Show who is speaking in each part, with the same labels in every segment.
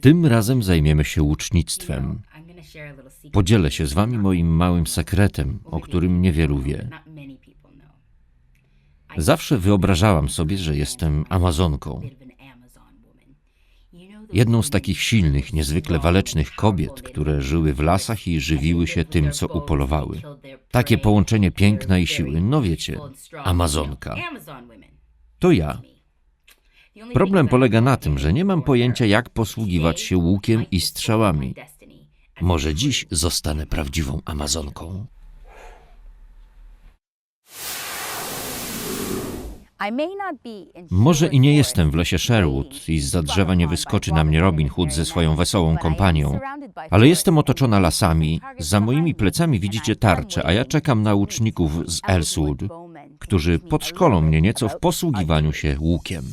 Speaker 1: Tym razem zajmiemy się łucznictwem. Podzielę się z wami moim małym sekretem, o którym niewielu wie. Zawsze wyobrażałam sobie, że jestem Amazonką. Jedną z takich silnych, niezwykle walecznych kobiet, które żyły w lasach i żywiły się tym, co upolowały. Takie połączenie piękna i siły, no wiecie, Amazonka. To ja. Problem polega na tym, że nie mam pojęcia, jak posługiwać się łukiem i strzałami. Może dziś zostanę prawdziwą Amazonką. Może i nie jestem w lesie Sherwood i z drzewa nie wyskoczy na mnie Robin Hood ze swoją wesołą kompanią, ale jestem otoczona lasami. Za moimi plecami widzicie tarczę, a ja czekam na łuczników z Elswood, którzy podszkolą mnie nieco w posługiwaniu się łukiem.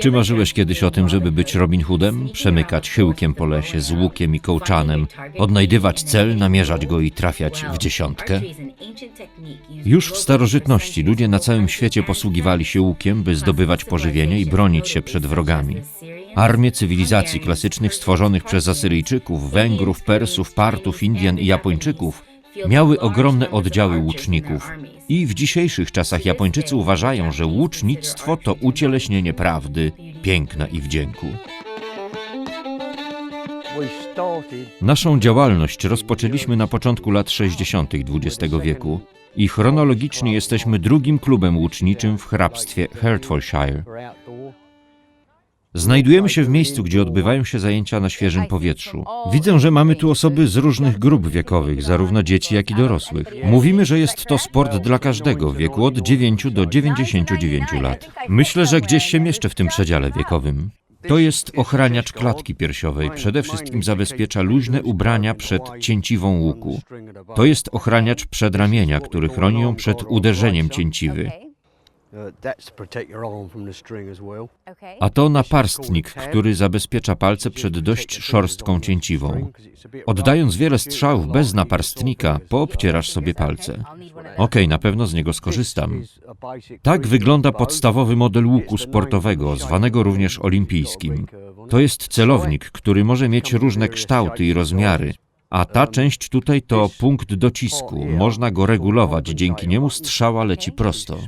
Speaker 1: Czy marzyłeś kiedyś o tym, żeby być Robin Hoodem? Przemykać chyłkiem po lesie z łukiem i kołczanem, odnajdywać cel, namierzać go i trafiać w dziesiątkę? Już w starożytności ludzie na całym świecie posługiwali się łukiem, by zdobywać pożywienie i bronić się przed wrogami. Armie cywilizacji klasycznych stworzonych przez Asyryjczyków, Węgrów, Persów, Partów, Indian i Japończyków miały ogromne oddziały łuczników. I w dzisiejszych czasach Japończycy uważają, że łucznictwo to ucieleśnienie prawdy, piękna i wdzięku. Naszą działalność rozpoczęliśmy na początku lat 60. XX wieku i chronologicznie jesteśmy drugim klubem łuczniczym w hrabstwie Hertfordshire. Znajdujemy się w miejscu, gdzie odbywają się zajęcia na świeżym powietrzu. Widzę, że mamy tu osoby z różnych grup wiekowych, zarówno dzieci, jak i dorosłych. Mówimy, że jest to sport dla każdego w wieku od 9 do 99 lat. Myślę, że gdzieś się mieszczę w tym przedziale wiekowym. To jest ochraniacz klatki piersiowej. Przede wszystkim zabezpiecza luźne ubrania przed cięciwą łuku. To jest ochraniacz przedramienia, który chroni ją przed uderzeniem cięciwy. A to naparstnik, który zabezpiecza palce przed dość szorstką cięciwą. Oddając wiele strzałów bez naparstnika, poobcierasz sobie palce. Okej, na pewno z niego skorzystam. Tak wygląda podstawowy model łuku sportowego, zwanego również olimpijskim. To jest celownik, który może mieć różne kształty i rozmiary, a ta część tutaj to punkt docisku. Można go regulować, dzięki niemu strzała leci prosto.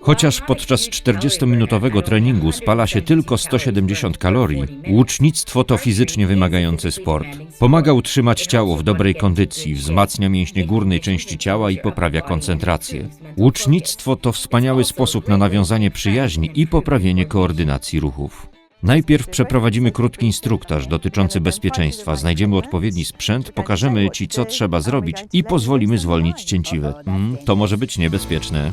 Speaker 1: Chociaż podczas 40-minutowego treningu spala się tylko 170 kalorii, łucznictwo to fizycznie wymagający sport. Pomaga utrzymać ciało w dobrej kondycji, wzmacnia mięśnie górnej części ciała i poprawia koncentrację. Łucznictwo to wspaniały sposób na nawiązanie przyjaźni i poprawienie koordynacji ruchów. Najpierw przeprowadzimy krótki instruktaż dotyczący bezpieczeństwa, znajdziemy odpowiedni sprzęt, pokażemy Ci, co trzeba zrobić i pozwolimy zwolnić cięciwe. Mm, to może być niebezpieczne.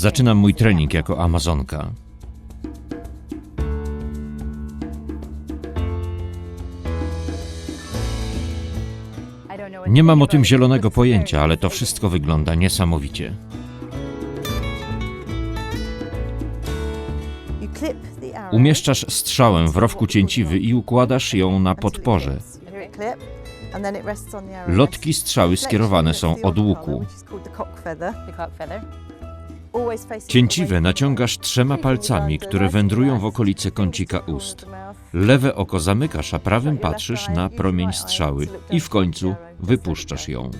Speaker 1: Zaczynam mój trening jako Amazonka. Nie mam o tym zielonego pojęcia, ale to wszystko wygląda niesamowicie. Umieszczasz strzałę w rowku cięciwy i układasz ją na podporze. Lotki strzały skierowane są od łuku. Cięciwe naciągasz trzema palcami, które wędrują w okolice kącika ust. Lewe oko zamykasz, a prawym patrzysz na promień strzały i w końcu wypuszczasz ją.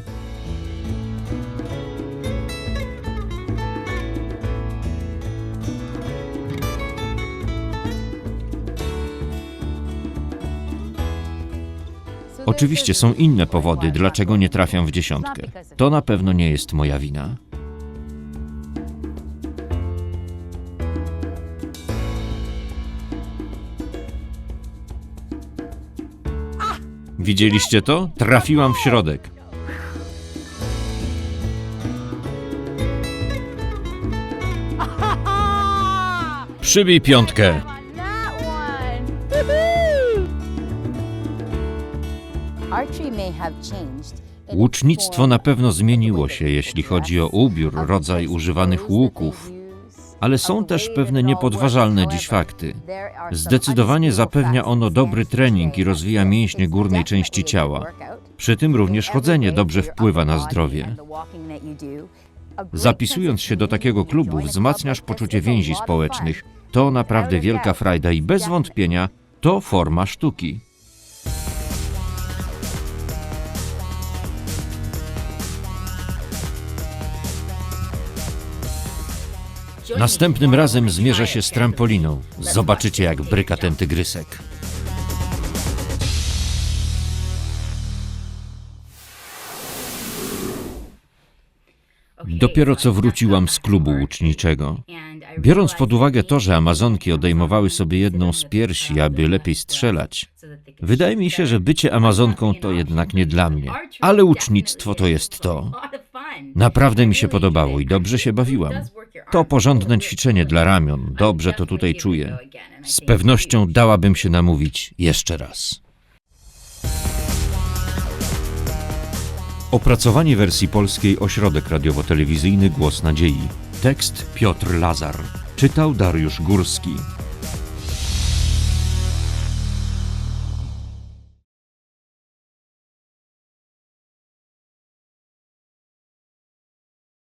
Speaker 1: Oczywiście są inne powody, dlaczego nie trafiam w dziesiątkę. To na pewno nie jest moja wina. Widzieliście to? Trafiłam w środek. Przybij piątkę. Łucznictwo na pewno zmieniło się, jeśli chodzi o ubiór, rodzaj używanych łuków. Ale są też pewne niepodważalne dziś fakty. Zdecydowanie zapewnia ono dobry trening i rozwija mięśnie górnej części ciała. Przy tym również chodzenie dobrze wpływa na zdrowie. Zapisując się do takiego klubu, wzmacniasz poczucie więzi społecznych. To naprawdę wielka frajda i bez wątpienia to forma sztuki. Następnym razem zmierzę się z trampoliną. Zobaczycie, jak bryka ten tygrysek. Dopiero co wróciłam z klubu łuczniczego. Biorąc pod uwagę to, że Amazonki odejmowały sobie jedną z piersi, aby lepiej strzelać, wydaje mi się, że bycie Amazonką to jednak nie dla mnie. Ale łucznictwo to jest to. Naprawdę mi się podobało i dobrze się bawiłam. To porządne ćwiczenie dla ramion, dobrze to tutaj czuję. Z pewnością dałabym się namówić jeszcze raz. Opracowanie wersji polskiej Ośrodek Radiowo-Telewizyjny Głos Nadziei. Tekst Piotr Lazar. Czytał Dariusz Górski.